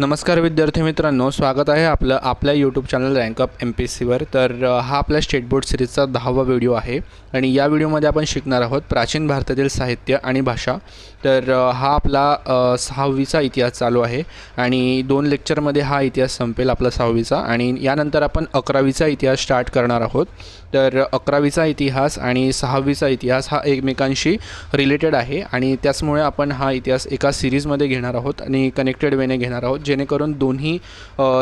नमस्कार विद्यार्थी मित्रांनो स्वागत आहे आपलं आपल्या YouTube channel rank up M P S सीवर तर हा आपल्या स्टेट बोर्ड सिरीजचा दहावा व्हिडिओ आहे. आणि या व्हिडिओमध्ये आपण शिकणार आहोत प्राचीन भारतातील साहित्य आणि भाषा. तर हा आपला सहावीचा इतिहास चालू आहे. आणि दोन लेक्चरमध्ये हा इतिहास संपेल आपला सहावीचा. आणि यानंतर आपण अकरावीचा इतिहास स्टार्ट करणार आहोत. तर अकरावीचा इतिहास आणि सहावीचा इतिहास हा एकमेकांशी रिलेटेड आहे. आणि त्याचमुळे आपण हा इतिहास एका सिरीजमध्ये घेणार आहोत आणि कनेक्टेड वेने घेणार आहोत. जेणेकरून दोन्ही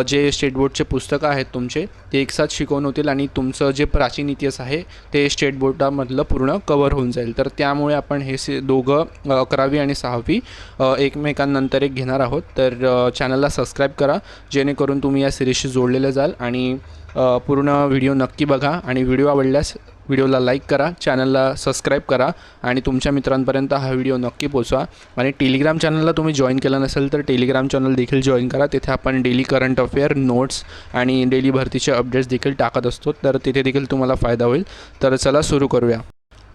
जे स्टेट बोर्डचे पुस्तकं आहेत तुमचे ते एकसाथ शिकवून होतील आणि तुमचं जे प्राचीन इतिहास आहे ते स्टेट बोर्डामधलं पूर्ण कवर होऊन जाईल. तर त्यामुळे आपण हे से दोघं अकरावी आणि सहावी एकमेकांनंतर एक घेणार आहोत. तर चॅनलला सबस्क्राईब करा जेणेकरून तुम्ही या सिरीजशी जोडलेले जाल आणि पूर्ण व्हिडिओ नक्की बघा आणि व्हिडिओ आवडल्यास व्हिडिओला लाईक करा चॅनलला सबस्क्राईब करा आणि तुमच्या मित्रांपर्यंत हा व्हिडिओ नक्की पोचवा. आणि टेलिग्राम चॅनलला तुम्ही जॉईन केला नसेल तर टेलिग्राम चॅनल देखील जॉईन करा. तिथे आपण डेली करंट अफेअर नोट्स आणि डेली भरतीचे अपडेट्स देखील टाकत असतो. तर तिथे देखील तुम्हाला फायदा होईल. तर चला सुरू करूया.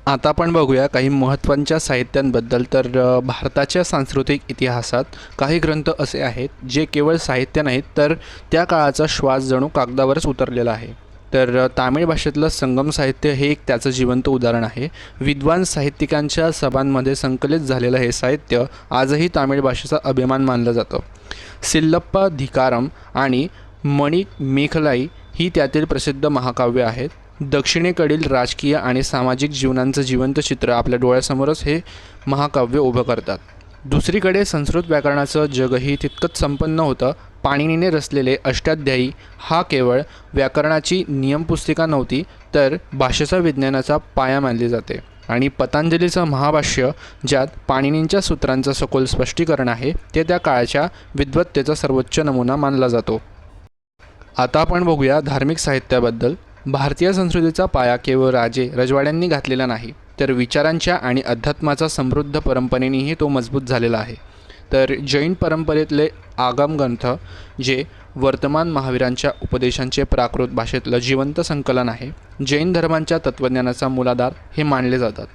आता आपण बघूया काही महत्त्वांच्या साहित्यांबद्दल. तर भारताच्या सांस्कृतिक इतिहासात काही ग्रंथ असे आहेत जे केवळ साहित्य नाहीत तर त्या काळाचा श्वास जणू कागदावरच उतरलेला आहे. तर तामिळ भाषेतलं संगम साहित्य हे एक त्याचं जिवंत उदाहरण आहे. विद्वान साहित्यिकांच्या सभांमध्ये संकलित झालेलं हे साहित्य आजही तामिळ भाषेचा अभिमान मानलं जातं. सिल्लप्पा धिकारम आणि मणिक मेखलाई ही त्यातील प्रसिद्ध महाकाव्य आहेत. दक्षिणेकडील राजकीय आणि सामाजिक जीवनांचं जिवंत चित्र आपल्या डोळ्यासमोरच हे महाकाव्य उभं करतात. दुसरीकडे संस्कृत व्याकरणाचं जगही तितकंच संपन्न होतं. पाणिनीने रचलेले अष्टाध्यायी हा केवळ व्याकरणाची नियमपुस्तिका नव्हती तर भाषेचा विज्ञानाचा पाया मानली जाते. आणि पतंजलीचं महाभाष्य ज्यात पाणिनींच्या सूत्रांचं सखोल स्पष्टीकरण आहे ते त्या काळाच्या विद्वत्तेचा सर्वोच्च नमुना मानला जातो. आता आपण बघूया धार्मिक साहित्याबद्दल. भारतीय संस्कृतीचा पाया केवळ राजे रजवाड्यांनी घातलेला नाही तर विचारांच्या आणि अध्यात्माचा समृद्ध परंपरेनेही तो मजबूत झालेला आहे. तर जैन परंपरेतले आगम ग्रंथ जे वर्तमान महावीरांच्या उपदेशांचे प्राकृत भाषेतलं जिवंत संकलन आहे जैन धर्मांच्या तत्त्वज्ञानाचा मूलाधार हे मानले जातात.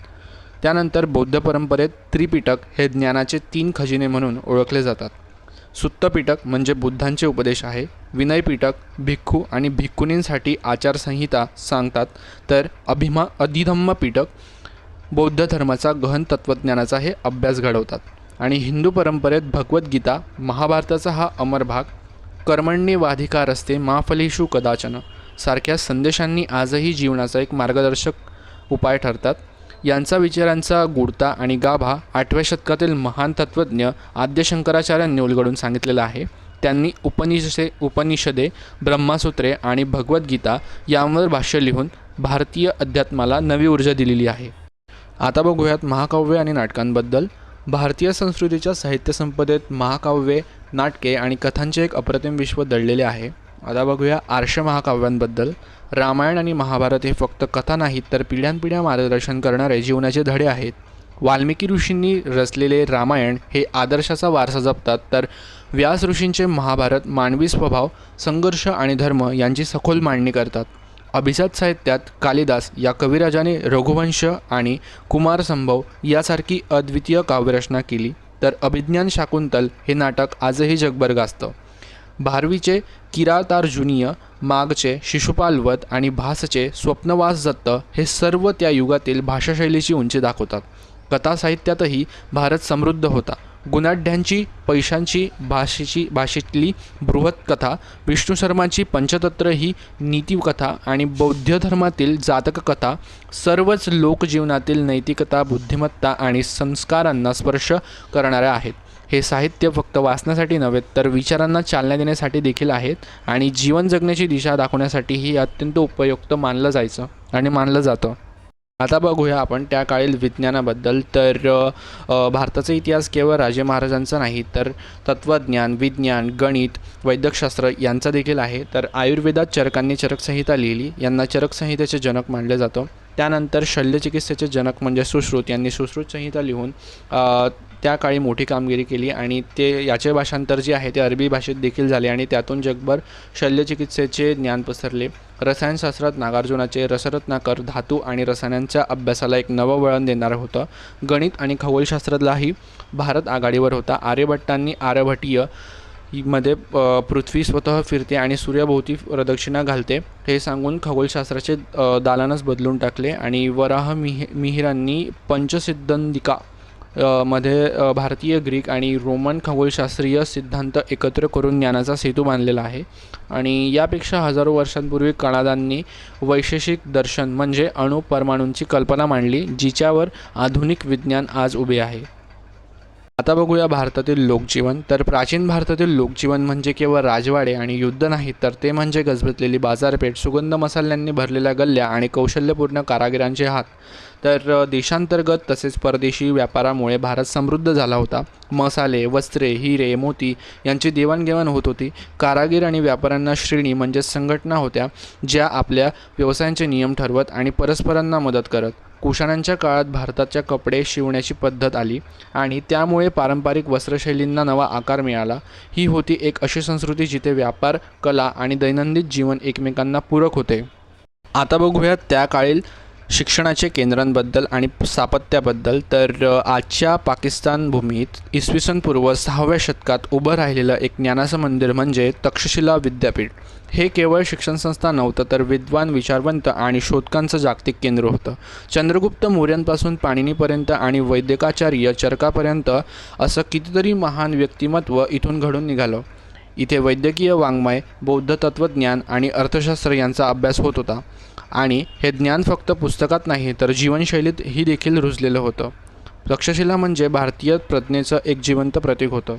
त्यानंतर बौद्ध परंपरेत त्रिपिटक हे ज्ञानाचे तीन खजिने म्हणून ओळखले जातात. सुत्तपिटक म्हणजे बुद्धांचे उपदेश आहे विनयपिटक भिक्खू आणि भिक्खुनींसाठी आचारसंहिता सांगतात तर अभिमा अधिधम्म पिटक बौद्ध धर्माचा गहन तत्त्वज्ञानाचा हे अभ्यास घडवतात. आणि हिंदू परंपरेत भगवद्गीता महाभारताचा हा अमर भाग कर्मण्यवाधिकार असते माफलेषु कदाचन सारख्या संदेशांनी आजही जीवनाचा एक मार्गदर्शक उपाय ठरतात. यांचा विचारांचा गुढता आणि गाभा आठव्या शतकातील महान तत्त्वज्ञ आद्य शंकराचार्यांनी उलगडून सांगितलेला आहे. त्यांनी उपनिषदे उपनिषदे ब्रह्मसूत्रे आणि भगवद्गीता यांवर भाष्य लिहून भारतीय अध्यात्माला नवी ऊर्जा दिलेली आहे. आता बघूयात महाकाव्य आणि नाटकांबद्दल. भारतीय संस्कृतीच्या साहित्य संपदेत महाकाव्ये नाटके आणि कथांचे एक अप्रतिम विश्व दडलेले आहे. आता बघूया आर्ष महाकाव्यांबद्दल. रामायण आणि महाभारत हे फक्त कथा नाहीत तर पिढ्यानपिढ्या मार्गदर्शन करणारे जीवनाचे धडे आहेत. वाल्मिकी ऋषींनी रचलेले रामायण हे आदर्शाचा वारसा जपतात तर व्यास ऋषींचे महाभारत मानवी स्वभाव संघर्ष आणि धर्म यांची सखोल मांडणी करतात. अभिजात साहित्यात कालिदास या कविराजाने रघुवंश आणि कुमार संभव यासारखी अद्वितीय काव्यरचना केली तर अभिज्ञान शाकुंतल हे नाटक आजही जगभर गाजतं. भारवीचे किरातार्जुनीय मागचे शिशुपालवत आणि भासचे स्वप्नवास दत्त हे सर्व त्या युगातील भाषाशैलीची उंची दाखवतात. कथा साहित्यातही भारत समृद्ध होता. गुणाढ्यांची पैशांची भाषेची भाषेतली बृहत् कथा विष्णू शर्माची पंचतत्र ही नीतिकथा आणि बौद्ध धर्मातील जातक कथा सर्वच लोकजीवनातील नैतिकता बुद्धिमत्ता आणि संस्कारांना स्पर्श करणाऱ्या आहेत. हे साहित्य फक्त वाचण्यासाठी नव्हे तर विचारांना चालना देण्यासाठी देखील आहेत आणि जीवन जगण्याची दिशा दाखवण्यासाठीही अत्यंत उपयुक्त मानलं जायचं आणि मानलं जातं. आता बघूया आपण त्या काळील विज्ञानाबद्दल. तर भारताचा इतिहास केवळ राजे महाराजांचा नाही तर तत्त्वज्ञान विज्ञान गणित वैद्यकशास्त्र यांचा देखील आहे. तर आयुर्वेदात चरकांनी चरकसंहिता लिहिली. यांना चरकसंहितेचे जनक मानले जातं. त्यानंतर शल्यचिकित्सेचे जनक म्हणजे सुश्रुत यांनी सुश्रुत संहिता लिहून त्या काळी मोठी कामगिरी केली आणि ते याचे भाषांतर जे आहे ते अरबी भाषेत देखील झाले आणि त्यातून जगभर शल्यचिकित्सेचे ज्ञान पसरले. रसायनशास्त्रात नागार्जुनाचे रसरत्नाकर धातू आणि रसायनांच्या अभ्यासाला एक नवं वळण देणारं होतं. गणित आणि खगोलशास्त्रातलाही भारत आघाडीवर होता. आर्यभट्टांनी आर्यभटीयमध्ये पृथ्वी स्वतः फिरते आणि सूर्याभोवती प्रदक्षिणा घालते. हे सांगून खगोलशास्त्राचे दालनच बदलून टाकले आणि वराह मिहि मिहिरांनी पंचसिद्धंदिका मध्ये भारतीय ग्रीक आणि रोमन खगोलशास्त्रीय सिद्धांत एकत्र करून ज्ञानाचा सेतू बांधलेला आहे. आणि यापेक्षा हजारो वर्षांपूर्वी कणादांनी वैशेषिक दर्शन म्हणजे अणु परमाणूंची कल्पना मांडली जिच्यावर आधुनिक विज्ञान आज उभे आहे. आता बघूया भारतातील लोकजीवन. तर प्राचीन भारतातील लोकजीवन म्हणजे केवळ राजवाडे आणि युद्ध नाही तर ते म्हणजे गजबजलेली बाजारपेठ सुगंध मसाल्यांनी भरलेल्या गल्ल्या आणि कौशल्यपूर्ण कारागिरांचे हात. तर देशांतर्गत तसेच परदेशी व्यापारामुळे भारत समृद्ध झाला होता. मसाले वस्त्रे हिरे मोती यांची देवाणघेवाण होत होती. कारागीर आणि व्यापाऱ्यांना श्रेणी म्हणजेच संघटना होत्या ज्या आपल्या व्यवसायांचे नियम ठरवत आणि परस्परांना मदत करत. कुशाणांच्या काळात भारताच्या कपडे शिवण्याची पद्धत आली आणि त्यामुळे पारंपरिक वस्त्रशैलींना नवा आकार मिळाला. ही होती एक अशी संस्कृती जिथे व्यापार कला आणि दैनंदिन जीवन एकमेकांना पूरक होते. आता बघूया त्या काळील शिक्षणाचे केंद्रांबद्दल आणि स्थापत्याबद्दल तर आजच्या पाकिस्तान भूमीत इसवी सन पूर्व सहाव्या शतकात उभं राहिलेलं एक ज्ञानाचं मंदिर म्हणजे तक्षशिला विद्यापीठ. हे केवळ शिक्षण संस्था नव्हतं तर विद्वान विचारवंत आणि शोधकांचं जागतिक केंद्र होतं. चंद्रगुप्त मौर्यांपासून पाणिनीपर्यंत आणि वैदिकाचार्य चरकापर्यंत असं कितीतरी महान व्यक्तिमत्व इथून घडून निघालं. इथे वैद्यकीय वाङ्मय बौद्ध तत्त्वज्ञान आणि अर्थशास्त्र यांचा अभ्यास होत होता. आणि हे ज्ञान फक्त पुस्तकात नाही तर जीवनशैलीत ही देखील रुजलेलं होतं. तक्षशिला म्हणजे भारतीय प्रज्ञेचं एक जिवंत प्रतीक होतं.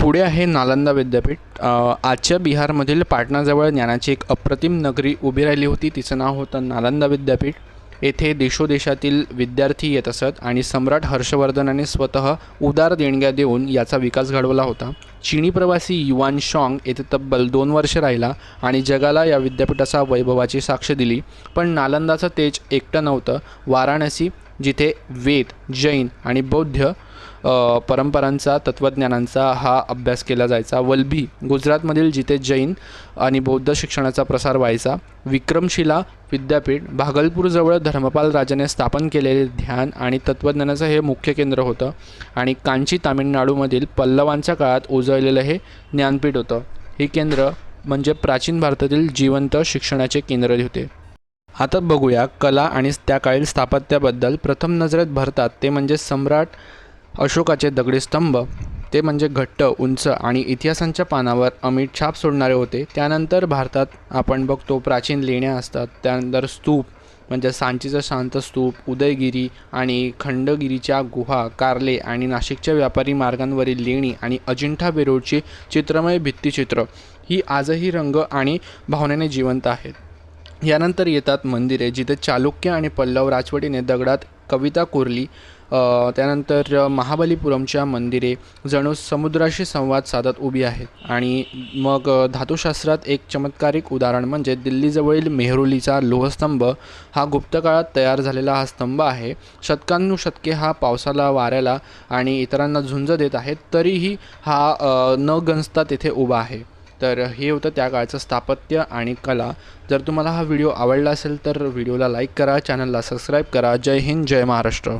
पुढे आहे नालंदा विद्यापीठ. आजच्या बिहारमधील पाटणाजवळ ज्ञानाची एक अप्रतिम नगरी उभी राहिली होती तिचं नाव होतं नालंदा विद्यापीठ. येथे देशोदेशातील विद्यार्थी येत असत आणि सम्राट हर्षवर्धनाने स्वतः उदार देणग्या देऊन याचा विकास घडवला होता. चीनी प्रवासी युवान शॉंग येथे तब्बल दोन वर्षे राहिला आणि जगाला या विद्यापीठाचा वैभवाची साक्ष दिली. पण नालंदाचं तेज एकटं नव्हतं. वाराणसी जिथे वेद जैन आणि बौद्ध परंपरांचा तत्त्वज्ञानांचा हा अभ्यास केला जायचा. वल्भी गुजरातमधील जिथे जैन आणि बौद्ध शिक्षणाचा प्रसार व्हायचा विक्रमशिला विद्यापीठ भागलपूरजवळ धर्मपाल राजाने स्थापन केलेले ध्यान आणि तत्त्वज्ञानाचं हे मुख्य केंद्र होतं आणि कांची तामिळनाडूमधील पल्लवांच्या काळात उजळलेलं हे ज्ञानपीठ होतं. हे केंद्र म्हणजे प्राचीन भारतातील जिवंत शिक्षणाचे केंद्र होते. आता बघूया कला आणि त्या काळील स्थापत्याबद्दल प्रथम नजरेत भरतात ते म्हणजे सम्राट अशोकाचे दगडी स्तंभ ते म्हणजे घट्ट उंच आणि इतिहासांच्या पानावर अमिट छाप सोडणारे होते. त्यानंतर भारतात आपण बघतो प्राचीन लेण्या असतात. त्यानंतर स्तूप म्हणजे सांचीचं शांत स्तूप उदयगिरी आणि खंडगिरीच्या गुहा कारले आणि नाशिकच्या व्यापारी मार्गांवरील लेणी आणि अजिंठा वेरूळची चित्रमय भित्तिचित्र. ही आजही रंग आणि भावनेने जिवंत आहेत. यानंतर येतात मंदिरे जिथे चालुक्य आणि पल्लव राजवटीने दगडात कविता कोरली त्यानंतर महाबलीपुरमच्या मंदिरे जणू समुद्राशी संवाद साधत उभी आहेत. आणि मग धातुशास्त्रात एक चमत्कारिक उदाहरण म्हणजे दिल्लीजवळील मेहरुलीचा लोहस्तंभ हा गुप्त काळात तयार झालेला हा स्तंभ आहे. शतकानुशतके हा पावसाला वाऱ्याला आणि इतरांना झुंज देत आहे तरीही हा न गंजता तेथे उभा आहे. तर हे होतं त्या काळचं स्थापत्य आणि कला. जर तुम्हाला हा व्हिडिओ आवडला असेल तर व्हिडिओला लाईक करा चॅनलला सबस्क्राईब करा. जय हिंद जय महाराष्ट्र.